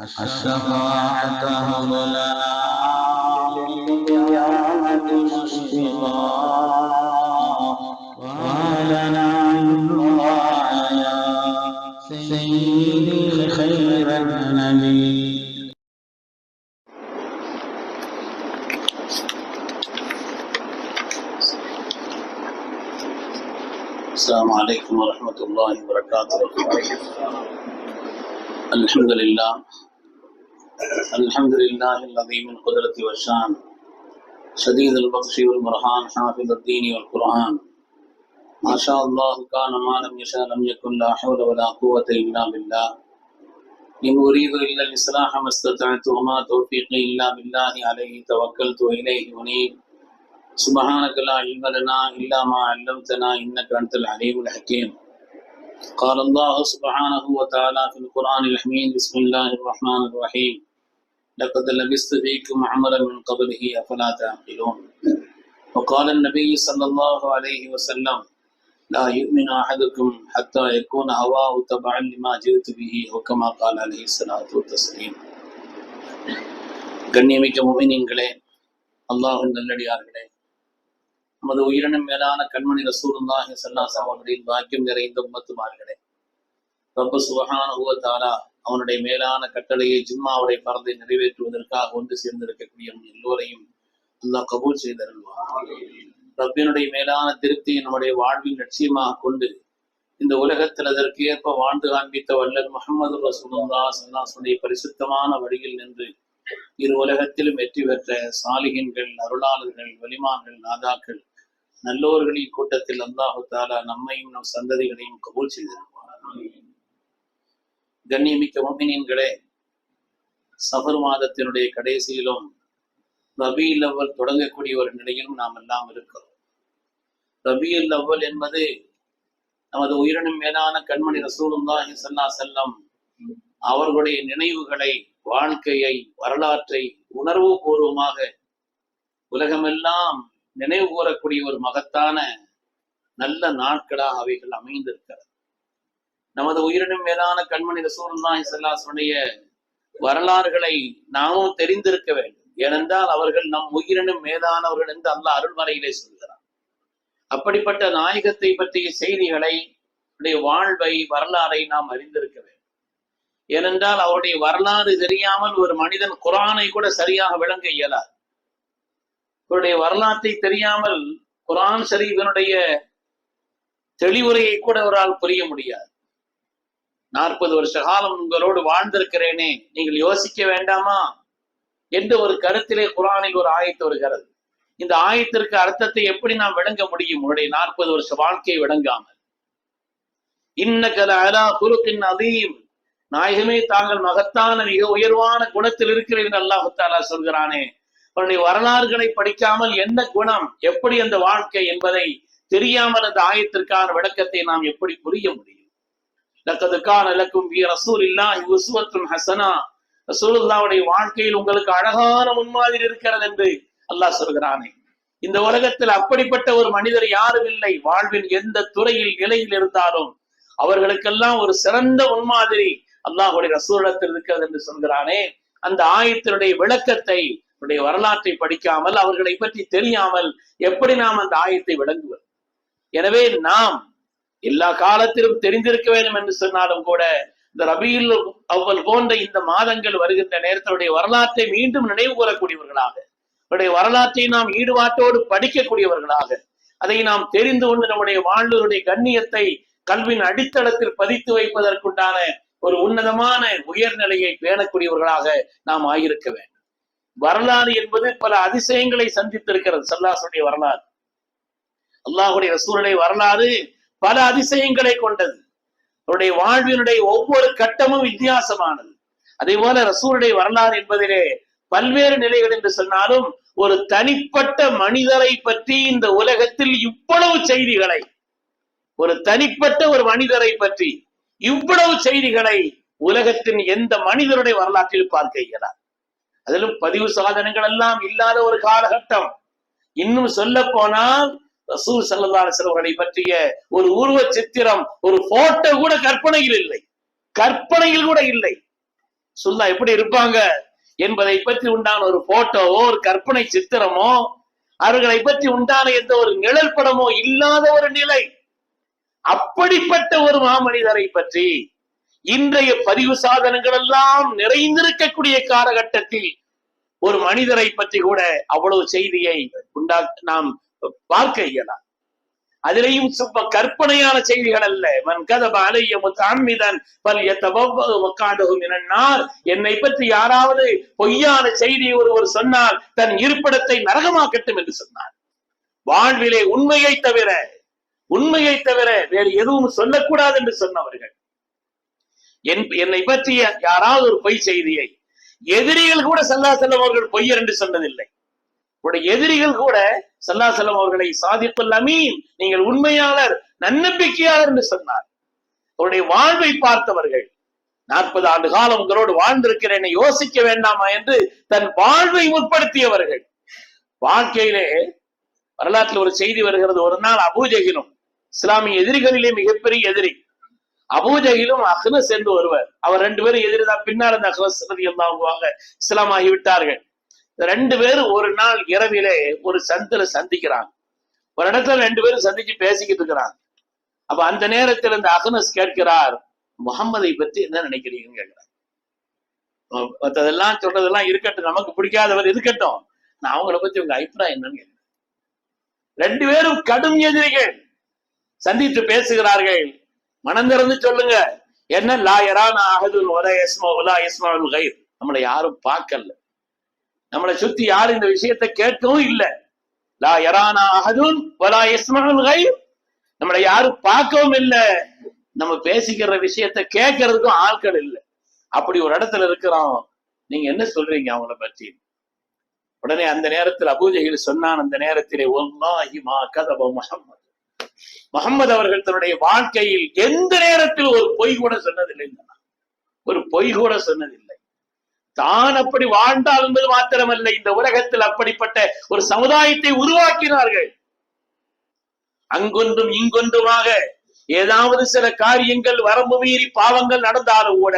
الشفاعة هب لنا للقيامة مشفقا وهلنا على سيدي خير النبي السلام عليكم ورحمة الله وبركاته. الحمد لله. الحمد لله الذي من قدرة والشان شديد البطش والبرهان حافظ الدين والقرآن. ما شاء الله كان ما لم يشاء لم يكن لا حول ولا قوة إلا بالله. إن أريد إلا الإصلاح ما استطعت وما توفيقي إلا بالله عليه توكلت وإليه أنيب. سبحانك لا علم لنا إلا ما علمتنا إنك أنت العليم الحكيم. قال الله سبحانه وتعالى في القرآن الحميد بسم الله الرحمن الرحيم لقد لبست فيكم عملا من قبله أفلا تعقلون وقال النبي صلى الله عليه وسلم لا يؤمن أحدكم حتى يكون هواه تبعا لما جئت به وكما قال عليه الصلاة والتسليم கண்ணியமிக்க முமினின்களே அல்லாஹின் நல்லடியார்களே நமது உயிரினும் மேலான கண்மணி ரசூலுல்லாஹி ஸல்லல்லாஹு அவர்களின் பாக்கியம் நிறைந்த உம்மத்துமார்களே. ரொம்ப சுபஹானஹு தாலா அவனுடைய மேலான கட்டளையை ஜும்மாவுடைய பரதை நிறைவேற்றுவதற்காக ஒன்று சேர்ந்திருக்கக்கூடிய எல்லோரையும் அல்லாஹ் கபூல் செய்தருள்வார் ரப்பினுடைய மேலான திருப்தியை நம்முடைய வாழ்வில் லட்சியமாக கொண்டு இந்த உலகத்தில் அதற்கு ஏற்ப வாழ்ந்து காண்பித்த வல்லர் முகமது ரசூலுல்லா சல்லாசுடைய பரிசுத்தமான வழியில் நின்று இரு உலகத்திலும் வெற்றி பெற்ற சாலிகின்கள் அருளாளர்கள் வலிமான்கள் நாதாக்கள் நல்லோர்களின் கூட்டத்தில் அல்லாஹு தாலா நம்மையும் நம் சந்ததிகளையும் கபூல் செய்திருப்பார் கண்ணியமிக்க மோமினியன்களே சபர் மாதத்தினுடைய கடைசியிலும் ரபியில் அவ்வல் தொடங்கக்கூடிய ஒரு நிலையிலும் நாம் எல்லாம் இருக்கிறோம். ரபியில் அவ்வல் என்பது நமது உயிரினும் மேலான கண்மணி ரசூலுல்லாஹி தான் அலைஹி செல்லம் அவர்களுடைய நினைவுகளை வாழ்க்கையை வரலாற்றை உணர்வு பூர்வமாக உலகமெல்லாம் நினைவு கூறக்கூடிய ஒரு மகத்தான நல்ல நாட்களாக அவைகள் அமைந்திருக்கிறது. நமது உயிரினும் மேலான கண்மணி ரசூலுல்லாஹி ஸல்லல்லாஹு வரலாறுகளை நாமும் தெரிந்திருக்க வேண்டும். ஏனென்றால் அவர்கள் நம் உயிரினும் மேலானவர்கள் என்று அல்ல அருள்மறையிலே சொல்கிறார் அப்படிப்பட்ட நாயகத்தை பற்றிய செய்திகளை வாழ்வை வரலாறை நாம் அறிந்திருக்க வேண்டும். ஏனென்றால் அவருடைய வரலாறு தெரியாமல் ஒரு மனிதன் குரானை கூட சரியாக விளங்க இயலாது. இவருடைய வரலாற்றை தெரியாமல் குரான் ஷரீஃபினுடைய தெளிவுரையை கூட அவரால் புரிய முடியாது. நாற்பது வருஷ காலம் உங்களோடு வாழ்ந்திருக்கிறேனே. நீங்கள் யோசிக்க வேண்டாமா? என்ற ஒரு கருத்திலே குரானில் ஒரு ஆயத்து வருகிறது. இந்த ஆயத்திற்கு அர்த்தத்தை எப்படி நாம் விளங்க முடியும்? உங்களுடைய நாற்பது வருஷ வாழ்க்கையை விளங்காமல். இன்னகல அதீம் நாயகமே தாங்கள் மகத்தான மிக உயர்வான குணத்தில் இருக்கிறேன் அல்லாஹு தாலா சொல்கிறானே. அவருடைய வரலாறுகளை படிக்காமல் என்ன குணம் எப்படி அந்த வாழ்க்கை என்பதை தெரியாமல் அந்த ஆயத்திற்கான விளக்கத்தை நாம் எப்படி புரிய முடியும்? லக்கதுக்கான இலக்கும் வி ரசூல் இல்லா உசுவத்துன் ஹசனா. ரசூலுல்லாவுடைய வாழ்க்கையில் உங்களுக்கு அழகான முன்மாதிரி இருக்கிறது என்று அல்லாஹ் சொல்கிறானே. இந்த உலகத்தில் அப்படிப்பட்ட ஒரு மனிதர் யாரும் இல்லை. வாழ்வின் எந்த துறையில் நிலையில் இருந்தாலும் அவர்களுக்கெல்லாம் ஒரு சிறந்த முன்மாதிரி அல்லாஹுடைய ரசூலத்தில் இருக்கிறது என்று சொல்கிறானே. அந்த ஆயத்தினுடைய விளக்கத்தை அவருடைய வரலாற்றை படிக்காமல் அவர்களை பற்றி தெரியாமல் எப்படி நாம் அந்த ஆயத்தை விளங்குவது? எனவே நாம் எல்லா காலத்திலும் தெரிந்திருக்க வேண்டும் என்று சொன்னாலும் கூட இந்த ரபியில் அவ்வள் போன்ற இந்த மாதங்கள் வருகின்ற நேரத்தினுடைய வரலாற்றை மீண்டும் நினைவு கூறக்கூடியவர்களாக அவருடைய வரலாற்றை நாம் ஈடுபாட்டோடு படிக்கக்கூடியவர்களாக அதை நாம் தெரிந்து கொண்டு நம்முடைய வாழ்வருடைய கண்ணியத்தை கல்வியின் அடித்தளத்தில் பதித்து வைப்பதற்குண்டான ஒரு உன்னதமான உயர்நிலையை பேணக்கூடியவர்களாக நாம் ஆயிருக்க வேண்டும். வரலாறு என்பது பல அதிசயங்களை சந்தித்திருக்கிறது. சல்லாசுடைய வரலாறு. அல்லாஹுடைய ரசூலுடைய வரலாறு பல அதிசயங்களை கொண்டது. அவருடைய வாழ்வினுடைய ஒவ்வொரு கட்டமும் வித்தியாசமானது. அதே போல ரசூலுடைய வரலாறு என்பதிலே பல்வேறு நிலைகள் என்று சொன்னாலும் ஒரு தனிப்பட்ட மனிதரை பற்றி இந்த உலகத்தில் இவ்வளவு செய்திகளை ஒரு தனிப்பட்ட ஒரு மனிதரை பற்றி இவ்வளவு செய்திகளை உலகத்தின் எந்த மனிதருடைய வரலாற்றில் பார்க்க இயலாது. அதிலும் பதிவு சாதனங்கள் எல்லாம் இல்லாத ஒரு காலகட்டம். இன்னும் சொல்ல போனால் ரசூல் சல்லல்லாஹு பற்றிய ஒரு உருவ சித்திரம் ஒரு போட்டோ கூட கற்பனையில் இல்லை. கற்பனையில் கூட இல்லை. சுல்லா எப்படி இருப்பாங்க என்பதை பற்றி உண்டான ஒரு போட்டோவோ ஒரு கற்பனை சித்திரமோ அவர்களை பற்றி உண்டான எந்த ஒரு நிழல் படமோ இல்லாத ஒரு நிலை. அப்படிப்பட்ட ஒரு மாமனிதரை பற்றி இன்றைய பதிவு சாதனங்கள் எல்லாம் நிறைந்திருக்கக்கூடிய காலகட்டத்தில் ஒரு மனிதரை பற்றி கூட அவ்வளவு செய்தியை உண்டா நாம் பார்க்க இயலாம் அதிலேயும் சுப்ப கற்பனையான செய்திகள் அல்ல. மன் கதப அலைய முத்தான்மிதன் பல் எத்தவக்காண்டகும் என்னார் என்னை பற்றி யாராவது பொய்யான செய்தி ஒருவர் சொன்னால் தன் இருப்பிடத்தை நரகமாக்கட்டும் என்று சொன்னார். வாழ்விலே உண்மையை தவிர உண்மையை தவிர வேறு எதுவும் சொல்லக்கூடாது என்று சொன்னவர்கள். என் என்னை பற்றிய யாராவது ஒரு பொய் செய்தியை எதிரிகள் கூட சல்லா செல்லம் அவர்கள் பொய்யர் என்று சொன்னதில்லை. உடைய எதிரிகள் கூட சல்லா செல்லம் அவர்களை சாதிப்புல் அமீன் நீங்கள் உண்மையாளர் நன்னம்பிக்கையாளர் என்று சொன்னார். அவருடைய வாழ்வை பார்த்தவர்கள் நாற்பது ஆண்டு காலம் உங்களோடு வாழ்ந்திருக்கிறேன் யோசிக்க வேண்டாமா என்று தன் வாழ்வை முற்படுத்தியவர்கள். வாழ்க்கையிலே வரலாற்றில் ஒரு செய்தி வருகிறது. ஒரு நாள் அபூஜகிலும் இஸ்லாமிய எதிரிகளிலே மிகப்பெரிய எதிரி அபூஜகிலும் அஹ்னஸ் என்று ஒருவர். அவர் ரெண்டு பேரும் எதிரிதான். பின்னால் அந்த அஹ்னஸ் வாங்க இஸ்லாம் ஆகிவிட்டார்கள் ரெண்டு பேரும் ஒரு நாள் இரவிலே ஒரு சந்தில சந்திக்கிறாங்க. ஒரு இடத்துல ரெண்டு பேரும் சந்திச்சு பேசிக்கிட்டு இருக்கிறாங்க. அப்ப அந்த நேரத்தில் இந்த அகனஸ் கேட்கிறார் முகம்மதை பத்தி என்ன நினைக்கிறீங்கன்னு கேட்கிறார். மற்றதெல்லாம் சொல்றதெல்லாம் இருக்கட்டும். நமக்கு பிடிக்காதவர் இருக்கட்டும். நான் அவங்கள பத்தி உங்க அபிப்பிராயம் என்னன்னு கேட்கிறேன். ரெண்டு பேரும் கடும் எதிரிகள் சந்தித்து பேசுகிறார்கள். மனம் திறந்து சொல்லுங்க. என்ன? லாயரா நான் அகதுல் ஒரே எஸ்மா உலா இஸ்மாவுல் கைர் நம்மளை யாரும் பார்க்கல. நம்மளை சுத்தி யாரும் இந்த விஷயத்தை கேட்கவும் இல்லை. லா யரானா அகதுன் வலா இஸ்மாவுல் கைர் நம்மளை யாரும் பார்க்கவும் இல்லை. நம்ம பேசிக்கிற விஷயத்தை கேட்கறதுக்கும் ஆட்கள் இல்லை. அப்படி ஒரு இடத்துல இருக்கிறோம். நீங்க என்ன சொல்றீங்க அவங்கள பற்றி உடனே அந்த நேரத்தில் அபூஜைகள் சொன்னான் அந்த நேரத்திலே ஒன்னா ஹிமா கதப முகம்மது முகம்மது அவர்கள் தன்னுடைய வாழ்க்கையில் எந்த நேரத்தில் ஒரு பொய் கூட சொன்னதில்லை ஒரு பொய் கூட சொன்னதில்லை. தான் அப்படி வாழ்ந்தால் என்பது மாத்திரமல்ல இந்த உலகத்தில் அப்படிப்பட்ட ஒரு சமுதாயத்தை உருவாக்கினார்கள். அங்கொன்றும் இங்கொன்றுமாக ஏதாவது சில காரியங்கள் வரம்பு மீறி பாவங்கள் நடந்தாலும் கூட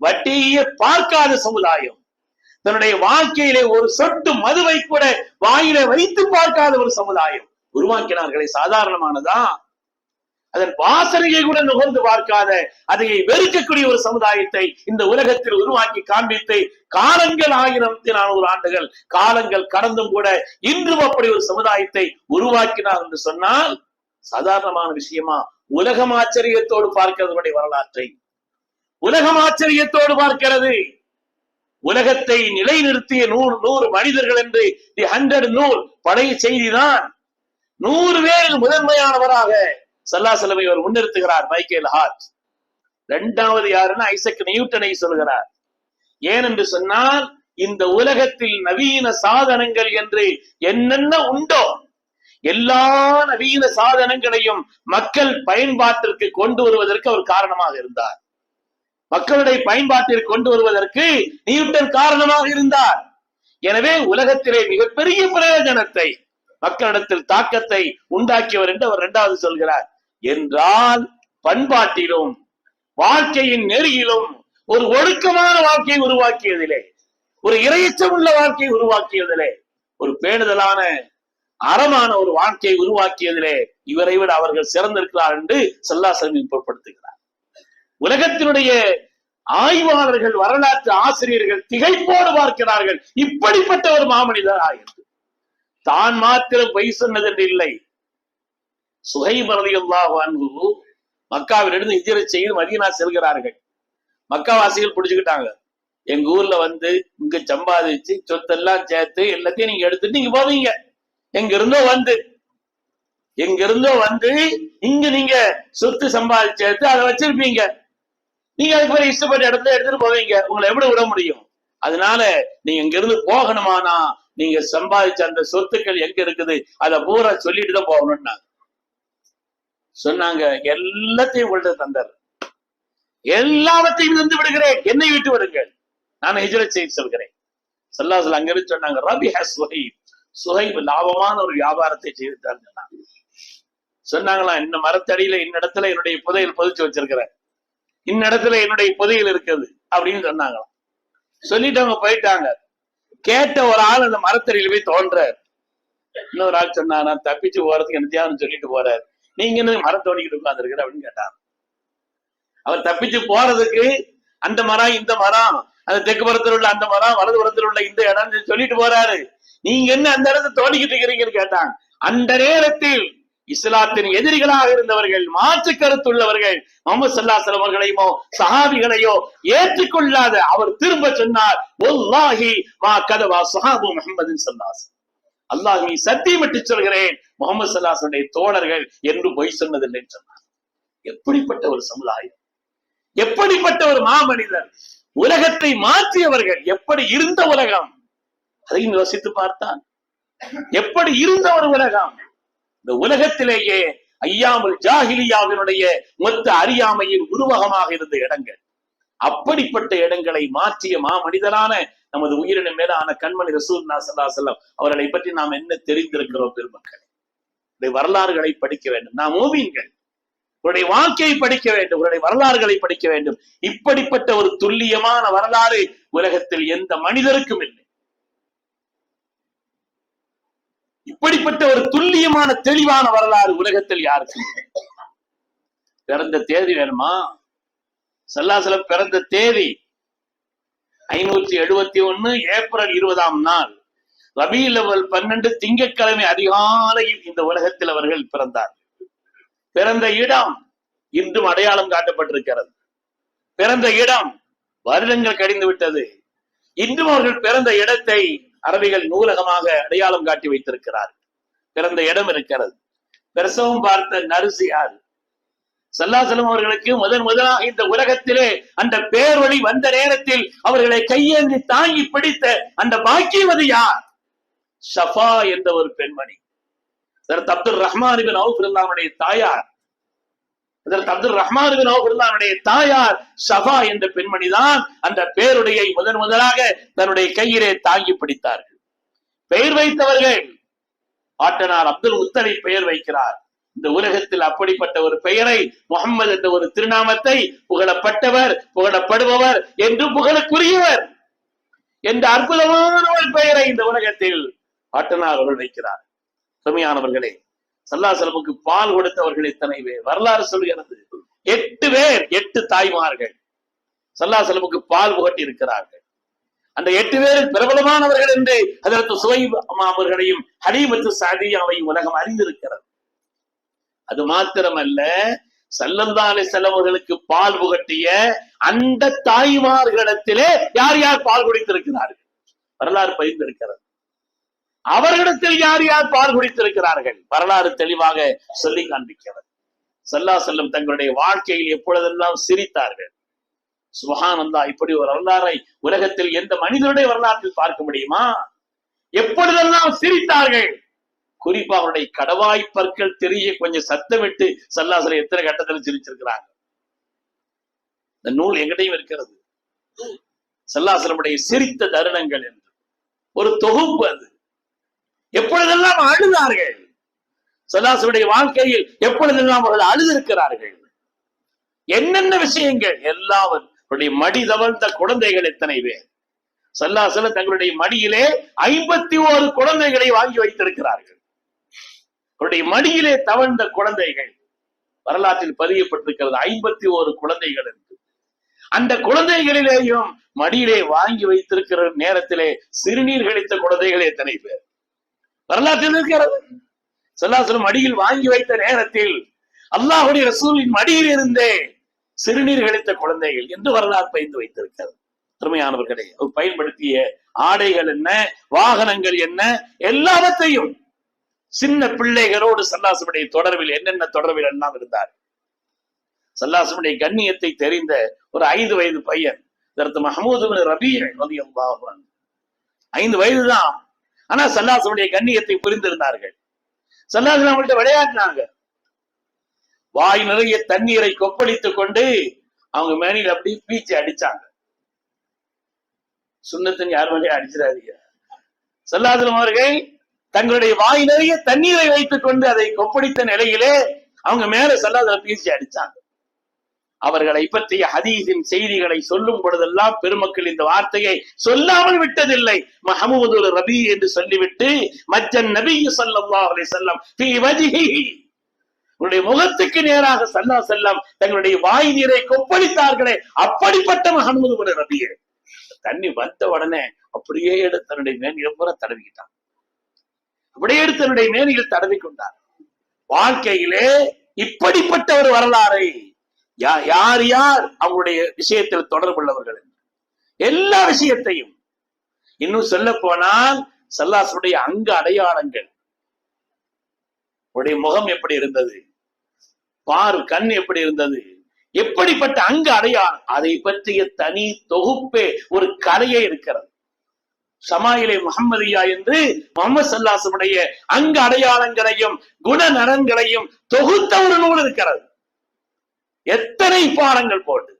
வட்டியே பார்க்காத சமுதாயம் தன்னுடைய வாழ்க்கையிலே ஒரு சொட்டு மதுவை கூட வாயில வைத்து பார்க்காத ஒரு சமுதாயம் உருவாக்கினார்களே சாதாரணமானதான் அதன் வாசனையை கூட நுகர்ந்து பார்க்காத அதை வெறுக்கக்கூடிய ஒரு சமுதாயத்தை இந்த உலகத்தில் உருவாக்கி காண்பித்து காலங்கள் ஆயிரத்தி நானூறு ஆண்டுகள் காலங்கள் கடந்தும் கூட இன்றும் அப்படி ஒரு சமுதாயத்தை உருவாக்கினார் என்று சொன்னால் சாதாரணமான விஷயமா? உலகம் ஆச்சரியத்தோடு பார்க்கிறதுடைய வரலாற்றை. உலகம் ஆச்சரியத்தோடு பார்க்கிறது. உலகத்தை நிலைநிறுத்திய நூறு நூறு மனிதர்கள் என்று தி ஹண்ட்ரட் நூல் பழைய செய்திதான் நூறு பேரில் முதன்மையானவராக சல்லாசலமை அவர் முன்னிறுத்துகிறார் மைக்கேல் ஹார்ட். இரண்டாவது யாருன்னா ஐசக் நியூட்டனை சொல்கிறார் ஏன் என்று சொன்னால் இந்த உலகத்தில் நவீன சாதனங்கள் என்று என்னென்ன உண்டோ எல்லா நவீன சாதனங்களையும் மக்கள் பயன்பாட்டிற்கு கொண்டு வருவதற்கு அவர் காரணமாக இருந்தார். மக்களுடைய பயன்பாட்டிற்கு கொண்டு வருவதற்கு நியூட்டன் காரணமாக இருந்தார். எனவே உலகத்திலே மிகப்பெரிய பிரயோஜனத்தை மக்களிடத்தில் தாக்கத்தை உண்டாக்கியவர் என்று அவர் இரண்டாவது சொல்கிறார். என்றால் பண்பாட்டிலும் வாழ்க்கையின் நெறியிலும் ஒரு ஒழுக்கமான வாழ்க்கையை உருவாக்கியதிலே ஒரு இரையச்சமுள்ள வாழ்க்கையை உருவாக்கியதிலே ஒரு பேணுதலான அறமான ஒரு வாழ்க்கையை உருவாக்கியதிலே இவரை விட அவர்கள் சிறந்திருக்கிறார் என்று செல்லாசமி பொருட்படுத்துகிறார். உலகத்தினுடைய ஆய்வாளர்கள் வரலாற்று ஆசிரியர்கள் திகைப்போடு பார்க்கிறார்கள் இப்படிப்பட்ட ஒரு மாமனிதர் ஆயிற்று. தான் மாத்திரம் பொய் சொன்னது என்று இல்லை. சுகைப் ரலியல்லாஹு மக்காவிலிருந்து ஹிஜ்ரத் செய்து மதீனா செல்கிறார்கள். மக்காவாசிகள் பிடிச்சுக்கிட்டாங்க. எங்க ஊர்ல வந்து இங்க சம்பாதிச்சு சொத்தெல்லாம் சேர்த்து எல்லாத்தையும் நீங்க எடுத்துட்டு நீங்க போவீங்க. எங்க இருந்தோ வந்து எங்க இருந்தோ வந்து இங்க நீங்க சொத்து சம்பாதிச்சு சேர்த்து அதை வச்சிருப்பீங்க. நீங்க அதுக்கு பிறகு இஷ்டப்பட்ட இடத்துல எடுத்துட்டு போவீங்க. உங்களை எப்படி விட முடியும்? அதனால நீங்க இங்க இருந்து போகணுமானா நீங்க சம்பாதிச்ச அந்த சொத்துக்கள் எங்க இருக்குது? அதை பூரா சொல்லிட்டு தான் போகணும்னாங்க. சொன்னாங்க எல்லாத்தையும் உங்கள்ட்ட தந்தார். எல்லாவற்றையும் தந்து விடுகிறேன். என்னை விட்டு விடுங்கள். நான் ஹிஜரத் செய்து சொல்கிறேன். சல்லாசல் அங்கிருந்து சொன்னாங்க ரபி ஹஸ் சுஹைப் சுஹைப் லாபமான ஒரு வியாபாரத்தை செய்து சொன்னாங்களாம் இந்த மரத்தடியில இந்த இடத்துல என்னுடைய புதையல் புதைச்சு வச்சிருக்கிறேன். இந்த இடத்துல என்னுடைய புதையல் இருக்குது. அப்படின்னு சொன்னாங்களாம். சொல்லிட்டு அவங்க போயிட்டாங்க. கேட்ட ஒரு ஆள் அந்த மரத்தடியில போய் தோன்றார். இன்னொரு ஆள் சொன்னா நான் தப்பிச்சு போறதுக்கு என்னத்தையாவது சொல்லிட்டு போறாரு. நீங்க என்ன மரம் தோடிக்கிட்டு உட்காந்துருக்கிற அப்படின்னு கேட்டான் அவர் தப்பிச்சு போறதுக்கு அந்த மரம் இந்த மரம் அந்த தெற்கு புறத்தில் உள்ள அந்த மரம் வலது புறத்தில் உள்ள இந்த இடம் சொல்லிட்டு போறாரு. நீங்க என்ன அந்த இடத்தை தோண்டிக்கிட்டு இருக்கிறீங்கன்னு கேட்டாங்க அந்த நேரத்தில் இஸ்லாத்தின் எதிரிகளாக இருந்தவர்கள் மாற்று கருத்துள்ளவர்கள் முகமது சல்லாசலம் அவர்களையோ சஹாபிகளையோ ஏற்றுக்கொள்ளாத அவர் திரும்ப சொன்னார் ஒல்லாஹி மா கதவா சஹாபு முகமது சல்லாஸ் அல்லாஹி சத்தியமிட்டு சொல்கிறேன். முகமது சல்லாசனுடைய தோழர்கள் என்று பொய் சொன்னதில்லை என்று சொன்னார். எப்படிப்பட்ட ஒரு சமுதாயம்? எப்படிப்பட்ட ஒரு மாமனிதர்? உலகத்தை மாற்றியவர்கள் எப்படி இருந்த உலகம்? அதையும் யோசித்து பார்த்தான் எப்படி இருந்த ஒரு உலகம்? இந்த உலகத்திலேயே ஐயாமல் ஜாஹிலியாவினுடைய மொத்த அறியாமையின் உருவகமாக இருந்த இடங்கள். அப்படிப்பட்ட இடங்களை மாற்றிய மாமனிதரான நமது உயிரின மேலான கண்மணி ரசூல் செல்லம் அவர்களை பற்றி நாம் என்ன தெரிந்திருக்கிறோம் பெருமக்கள்? வரலாறுகளை படிக்க வேண்டும். நாம் ஓவியங்கள் இவருடைய வாழ்க்கையை படிக்க வேண்டும். இவருடைய வரலாறுகளை படிக்க வேண்டும். இப்படிப்பட்ட ஒரு துல்லியமான வரலாறு உலகத்தில் எந்த மனிதருக்கும் இல்லை. இப்படிப்பட்ட ஒரு துல்லியமான தெளிவான வரலாறு உலகத்தில் யாருக்கும் பிறந்த தேதி வேணுமா? சல்லாசலம் பிறந்த தேதி ஐநூற்றி எழுபத்தி ஒன்னு ஏப்ரல் இருபதாம் நாள். ரபி லெவல் பன்னெண்டு திங்கட்கிழமை அதிகாலையில் இந்த உலகத்தில் அவர்கள் பிறந்தார். பிறந்த இடம் இன்றும் அடையாளம் காட்டப்பட்டிருக்கிறது. பிறந்த இடம் வருடங்கள் கடிந்து விட்டது. இன்றும் அவர்கள் பிறந்த இடத்தை அரபிகள் நூலகமாக அடையாளம் காட்டி வைத்திருக்கிறார். பிறந்த இடம் இருக்கிறது. பிரசவம் பார்த்த நரிசியார் சல்லாசலம் அவர்களுக்கு முதன் முதலாக இந்த உலகத்திலே அந்த பேர்வழி வந்த நேரத்தில் அவர்களை கையேந்தி தாங்கி பிடித்த அந்த பாக்கியவது யார்? ஷஃபா என்ற ஒரு பெண்மணி. அதற்கு அப்துல் ரஹ்மான் பின் அவுஃப் தாயார். அதற்கு அப்துல் ரஹ்மான் பின் அவுஃப் தாயார் ஷஃபா என்ற பெண்மணி தான் அந்த பேருடையை முதன் முதலாக தன்னுடைய கையிலே தாங்கி பிடித்தார்கள். பெயர் வைத்தவர்கள். ஆட்டனார் அப்துல் முத்தலை பெயர் வைக்கிறார். இந்த உலகத்தில் அப்படிப்பட்ட ஒரு பெயரை முகம்மது என்ற ஒரு திருநாமத்தை புகழப்பட்டவர் புகழப்படுபவர் என்று புகழக்குரியவர் என்ற அற்புதமான ஒரு பெயரை இந்த உலகத்தில் ஆட்டனார் அவர்கள் வைக்கிறார். சுமையானவர்களே சல்லாசலமுக்கு பால் கொடுத்தவர்கள் இத்தனை பேர்? வரலாறு சொல்கிறது. எட்டு பேர் எட்டு தாய்மார்கள். சல்லாசலமுக்கு பால் புகட்டி இருக்கிறார்கள் அந்த எட்டு பேரில் பிரபலமானவர்கள் என்று அதற்கு சுவை அவர்களையும் ஹலீமத்து சாதியாவையும் உலகம் அறிந்திருக்கிறது. அது மாத்திரமல்ல சல்லந்தாலை செல்லவர்களுக்கு பால் புகட்டிய அந்த தாய்மார்களிடத்திலே யார் யார் பால் குடித்திருக்கிறார்கள்? வரலாறு பகிர்ந்திருக்கிறது. அவர்களிடத்தில் யார் யார் பால் குடித்திருக்கிறார்கள்? வரலாறு தெளிவாக சொல்லி காண்பிக்கிறது. சல்லா செல்லும் தங்களுடைய வாழ்க்கையில் எப்பொழுதெல்லாம் சிரித்தார்கள்? சுகானந்தா இப்படி ஒரு வரலாறை உலகத்தில் எந்த மனிதனுடைய வரலாற்றில் பார்க்க முடியுமா? எப்பொழுதெல்லாம் சிரித்தார்கள்? குறிப்பா அவருடைய கடவாய் பற்கள் தெரிய கொஞ்சம் சத்தமிட்டு சல்லாசலை எத்தனை கட்டத்தில் சிரிச்சிருக்கிறாங்க இந்த நூல் எங்கிட்டையும் இருக்கிறது. சல்லாசலமுடைய சிரித்த தருணங்கள் என்று. ஒரு தொகுப்பு அது. எப்பொழுதெல்லாம் அழுதார்கள்? சல்லாசுடைய வாழ்க்கையில் எப்பொழுதெல்லாம் அவர்கள் அழுதிருக்கிறார்கள்? என்னென்ன விஷயங்கள்? எல்லாவற்றுடைய மடி தவழ்ந்த குழந்தைகள் எத்தனை பேர்? சல்லாசல தங்களுடைய மடியிலே ஐம்பத்தி ஓரு குழந்தைகளை வாங்கி வைத்திருக்கிறார்கள். அவருடைய மடியிலே தவழ்ந்த குழந்தைகள் வரலாற்றில் பதியப்பட்டிருக்கிறது ஐம்பத்தி ஓரு குழந்தைகள் என்று. அந்த குழந்தைகளிலேயும் மடியிலே வாங்கி வைத்திருக்கிற நேரத்திலே சிறுநீர் கழித்த குழந்தைகள் எத்தனை பேர்? வரலாற்றில் இருக்கிறது. சொல்லாசலம் அடியில் வாங்கி வைத்த நேரத்தில் அல்லாஹுடைய ரசூலின் மடியில் இருந்தே சிறுநீர் கழித்த குழந்தைகள் என்று வரலாறு பயந்து வைத்திருக்கிறது. திறமையானவர்களே அவர் பயன்படுத்திய ஆடைகள் என்ன வாகனங்கள் என்ன எல்லாவற்றையும் சின்ன பிள்ளைகளோடு சல்லாசமுடைய தொடர்பில் என்னென்ன தொடர்பில் எல்லாம் இருந்தார். சல்லாசமுடைய கண்ணியத்தை தெரிந்த ஒரு ஐந்து வயது பையன் இதற்கு மஹமூது ரபி ஐந்து வயதுதான். ஆனா சல்லாசனுடைய கண்ணியத்தை புரிந்திருந்தார்கள். சல்லாசன் அவங்கள்ட்ட விளையாடினாங்க வாய் நிறைய தண்ணீரை கொப்பளித்துக் கொண்டு அவங்க மேனியில் அப்படி பீச்சு அடிச்சாங்க. சுண்ணத்தின் யார் மேலே அடிச்சிடாதீங்க. சல்லாசலம் அவர்கள் தங்களுடைய வாய் நிறைய தண்ணீரை வைத்துக் கொண்டு அதை கொப்பளித்த நிலையிலே அவங்க மேல சல்லாசலம் பீச்சு அடிச்சாங்க. அவர்களை பற்றிய ஹதீஸின் செய்திகளை சொல்லும் பொழுதெல்லாம் பெருமக்கள் இந்த வார்த்தையை சொல்லாமல் விட்டதில்லை. மஹமூது ரபி என்று சொல்லிவிட்டு மஜ்ஜன் நபி ஸல்லல்லாஹு அலைஹி செல்லம் உன்னுடைய முகத்துக்கு நேராக சல்லா செல்லம் தங்களுடைய வாய் நீரை கொப்பளித்தார்களே அப்படிப்பட்ட மஹமூது ரபியே தண்ணி வந்த உடனே அப்படியே எடுத்து தன்னுடைய மேனியை பூரா தடவிக்கிட்டான். அப்படியே எடுத்து தன்னுடைய மேனியில் தடவி கொண்டார் வாழ்க்கையிலே இப்படிப்பட்ட ஒரு வரலாறை யார் யார் அவங்களுடைய விஷயத்தில் தொடர்புள்ளவர்கள்? என்று. எல்லா விஷயத்தையும். இன்னும் சொல்ல போனால் சல்லாசனுடைய அங்க அடையாளங்கள். உடைய முகம் எப்படி இருந்தது? பார் கண் எப்படி இருந்தது? எப்படிப்பட்ட அங்க அடையாளம்? அதை பற்றிய தனி தொகுப்பே ஒரு கலையே இருக்கிறது. சமாயிலே முகம்மதியா என்று முகமது சல்லாசனுடைய அங்க அடையாளங்களையும் குணநலன்களையும் தொகுத்த ஒரு நூல் இருக்கிறது. எத்தனை பாடங்கள் போட்டு.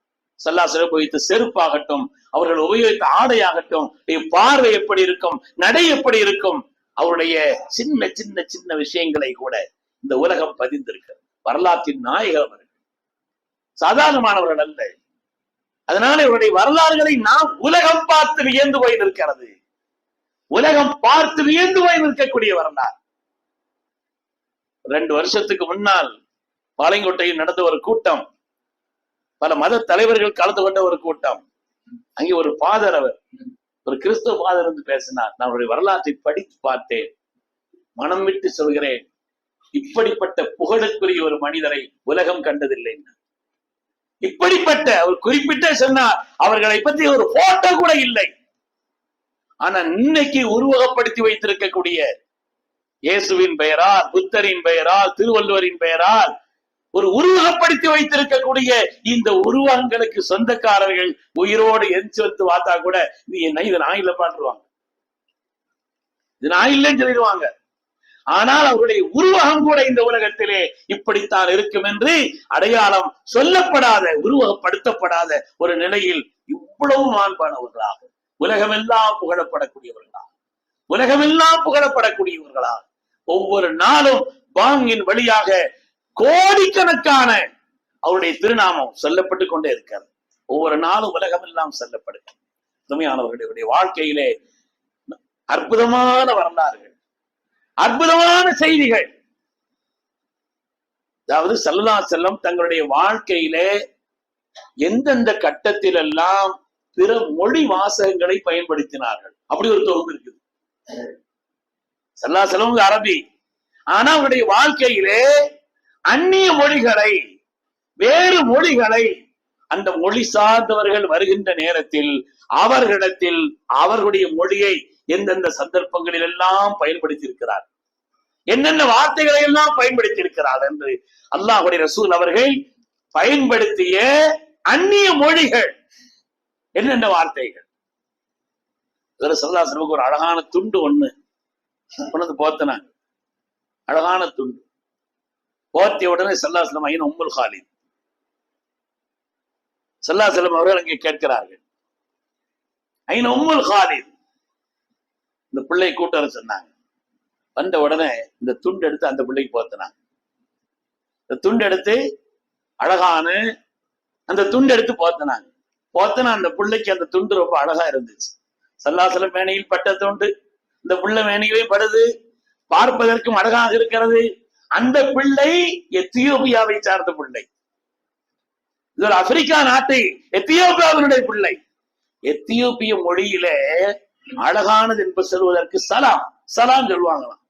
சல்லாசலம் உபயோகித்த செருப்பாகட்டும் அவர்கள் உபயோகித்த ஆடையாகட்டும் பார்வை எப்படி இருக்கும் நடை எப்படி இருக்கும் அவருடைய சின்ன சின்ன சின்ன விஷயங்களை கூட இந்த உலகம் பதிந்திருக்கிறது வரலாற்றின் நாயகர் அவர்கள் சாதாரணமானவர்கள் அல்ல. அதனால இவருடைய வரலாறுகளை நாம் உலகம் பார்த்து வியந்து போய் நிற்கிறது. உலகம் பார்த்து வியந்து போய் நிற்கக்கூடிய வரலாறு. ரெண்டு வருஷத்துக்கு முன்னால் பாளையங்கோட்டையில் நடந்த ஒரு கூட்டம். பல மத தலைவர்கள் கலந்து கொண்ட ஒரு கூட்டம். அங்கே ஒரு ஃபாதர் அவர் ஒரு கிறிஸ்துவ ஃபாதர் வந்து பேசினார் நான் அவருடைய வரலாற்றை படித்து பார்த்தேன். மனம் விட்டு சொல்கிறேன். இப்படிப்பட்ட புகழுக்குரிய ஒரு மனிதரை உலகம் கண்டதில்லை. இப்படிப்பட்ட அவர் குறிப்பிட்ட சொன்னார் அவர்களை பற்றி ஒரு போட்டோ கூட இல்லை. ஆனா இன்னைக்கு உருவகப்படுத்தி வைத்திருக்கக்கூடிய இயேசுவின் பெயரால் புத்தரின் பெயரால் திருவள்ளுவரின் பெயரால் ஒரு உருவகப்படுத்தி வைத்திருக்கக்கூடிய இந்த உருவகங்களுக்கு சொந்தக்காரர்கள் உயிரோடு எரிச்சு வந்து பார்த்தா கூட இது என்ன இது நான் இல்லை பாட்டுருவாங்க இது நான் இல்லைன்னு சொல்லிடுவாங்க. ஆனால் அவருடைய உருவகம் கூட இந்த உலகத்திலே இப்படித்தான் இருக்கும் என்று அடையாளம் சொல்லப்படாத உருவகப்படுத்தப்படாத ஒரு நிலையில் இவ்வளவு மாண்பானவர்களாக உலகமெல்லாம் புகழப்படக்கூடியவர்களாக உலகமெல்லாம் புகழப்படக்கூடியவர்களாக ஒவ்வொரு நாளும் பாங்கின் வழியாக கோடிக்கணக்கான அவருடைய திருநாமம் சொல்லப்பட்டு கொண்டே இருக்கிறது. ஒவ்வொரு நாளும் உலகம் எல்லாம் உண்மையானவர்களுடைய வாழ்க்கையிலே அற்புதமான வரலாறுகள் அற்புதமான செய்திகள். அதாவது சல்லா செல்லம் தங்களுடைய வாழ்க்கையிலே எந்தெந்த கட்டத்தில் எல்லாம் பிற மொழி வாசகங்களை பயன்படுத்தினார்கள். அப்படி ஒரு தொகுப்பு இருக்குது. சல்லா செல்லம் அரபி. ஆனா அவருடைய வாழ்க்கையிலே அந்நிய மொழிகளை வேறு மொழிகளை அந்த மொழி சார்ந்தவர்கள் வருகின்ற நேரத்தில் அவர்களிடத்தில் அவர்களுடைய மொழியை எந்தெந்த சந்தர்ப்பங்களில் எல்லாம் பயன்படுத்தி இருக்கிறார் என்னென்ன வார்த்தைகளை எல்லாம் பயன்படுத்தி இருக்கிறார் என்று அல்லாஹுடைய ரசூல் அவர்கள் பயன்படுத்திய அந்நிய மொழிகள் என்னென்ன வார்த்தைகள்? இதுல சல்லாசனுக்கு ஒரு அழகான துண்டு ஒண்ணு கொண்டு போத்தனாங்க அழகான துண்டு. போர்த்திய உடனே சல்லாசலம் ஐயன் உம்முல் ஹாலித் சல்லாசலம் அவர்கள் அங்கே கேட்கிறார்கள் ஐயன் உம்முல் ஹாலித் இந்த பிள்ளை கூட்ட சொன்னாங்க. வந்த உடனே இந்த துண்டு எடுத்து அந்த பிள்ளைக்கு போத்தினாங்க இந்த துண்டு எடுத்து அழகான அந்த துண்டு எடுத்து போத்தினாங்க போத்தினா அந்த பிள்ளைக்கு அந்த துண்டு ரொம்ப அழகா இருந்துச்சு. சல்லாசலம் மேனையில் பட்ட துண்டு. இந்த பிள்ளை மேனையிலையும் படுது. பார்ப்பதற்கும் அழகாக இருக்கிறது. அந்த பிள்ளை எத்தியோப்பியாவை சார்ந்த பிள்ளை. இது ஒரு ஆப்பிரிக்கா நாட்டை எத்தியோப்பியாவினுடைய பிள்ளை. எத்தியோப்பிய மொழியிலே அழகானது என்று சொல்வதற்கு சலாம் சலாம் சொல்லுவாங்களாம்.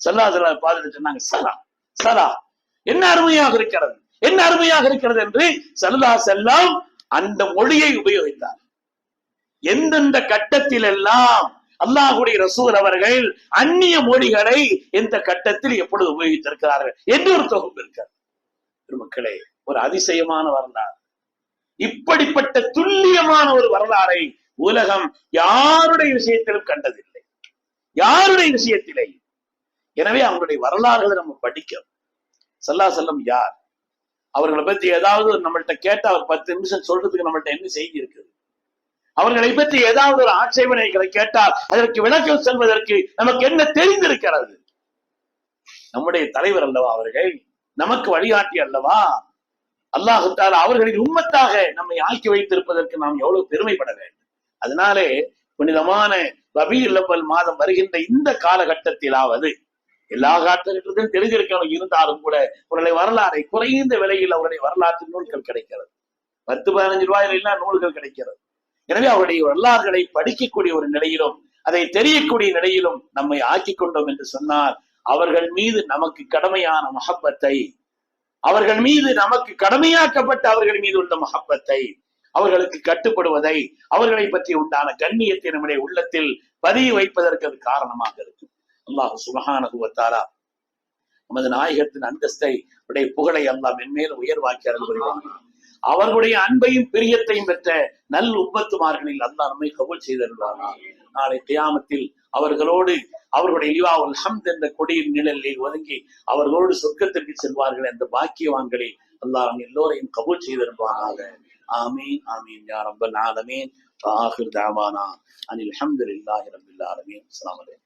சல்லா சல்லா பார்த்துட்டு சொன்னாங்க சலாம் சலா. என்ன அருமையாக இருக்கிறது? என்ன அருமையாக இருக்கிறது என்று சல்லா செல்லாம் அந்த மொழியை உபயோகித்தார். எந்தெந்த கட்டத்தில் எல்லாம் அல்லாஹுடைய ரசூல் அவர்கள் அந்நிய மொழிகளை எந்த கட்டத்தில் எப்பொழுது உபயோகித்திருக்கிறார்கள் என்று ஒரு தொகுப்பு இருக்கிறது. மக்களே ஒரு அதிசயமான வரலாறு. இப்படிப்பட்ட துல்லியமான ஒரு வரலாறை உலகம் யாருடைய விஷயத்திலும் கண்டதில்லை. யாருடைய விஷயத்திலே? எனவே அவங்களுடைய வரலாறுகளை நம்ம படிக்கணும். சல்லா செல்லம் யார்? அவர்களை பத்தி ஏதாவது நம்மள்ட்ட கேட்டா ஒரு பத்து நிமிஷம் சொல்றதுக்கு நம்மள்ட்ட என்ன செய்தி இருக்குது? அவர்களை பற்றி ஏதாவது ஒரு ஆட்சேபனைகளை கேட்டால் அதற்கு விளக்கம் செல்வதற்கு நமக்கு என்ன தெரிந்திருக்கிறது? நம்முடைய தலைவர் அல்லவா அவர்கள்? நமக்கு வழிகாட்டி அல்லவா? அல்லாஹு தாலா அவர்களின் உண்மத்தாக நம்மை ஆக்கி வைத்திருப்பதற்கு நாம் எவ்வளவு பெருமைப்பட வேண்டும். அதனாலே புனிதமான ரபி இல்லப்பல் மாதம் வருகின்ற இந்த காலகட்டத்திலாவது எல்லா காலகட்டத்திலும் தெரிஞ்சிருக்கணும் இருந்தாலும் கூட அவருடைய வரலாறை குறைந்த விலையில் அவருடைய வரலாற்று நூல்கள் கிடைக்கிறது. பத்து பதினஞ்சு ரூபாயில எல்லாம் நூல்கள் கிடைக்கிறது. எனவே அவருடைய வரலாறுகளை படிக்கக்கூடிய ஒரு நிலையிலும் அதை தெரியக்கூடிய நிலையிலும் நம்மை ஆக்கிக் கொண்டோம் என்று சொன்னால் அவர்கள் மீது நமக்கு கடமையான மகப்பத்தை அவர்கள் மீது நமக்கு கடமையாக்கப்பட்ட அவர்கள் மீது உள்ள மகப்பத்தை அவர்களுக்கு கட்டுப்படுவதை அவர்களை பற்றி உண்டான கண்ணியத்தை நம்முடைய உள்ளத்தில் பதிய வைப்பதற்கு அது காரணமாக இருக்கும். அல்லாஹ் சுபஹானகுவத்தாரா நமது நாயகத்தின் அந்தஸ்தை உடைய புகழை எல்லாம் மென்மேலும் உயர்வாக்கி அருள் புரிவாங்க அவர்களுடைய அன்பையும் பிரியத்தையும் பெற்ற நல் உப்பத்துமார்களில் அல்லாஹ் நம்மை கபூல் செய்திருந்தானா? நாளை தியாமத்தில் அவர்களோடு அவர்களுடைய இலிவாவுல் ஹம்த் என்ற கொடியின் நிழலில் ஒதுங்கி அவர்களோடு சொர்க்கத்திற்கு செல்வார்கள் என்ற பாக்கியவான்களை அல்லாஹ் நம் எல்லோரையும் கபூல் செய்திருப்பானாக. ஆமீன் ஆமீன். யா ரப்பல் ஆலமீன். ஆஹிர் தாவானா. அனில் ஹம்துலில்லாஹி ரப்பில் ஆலமீன். அஸ்ஸலாமு அலைக்கும்.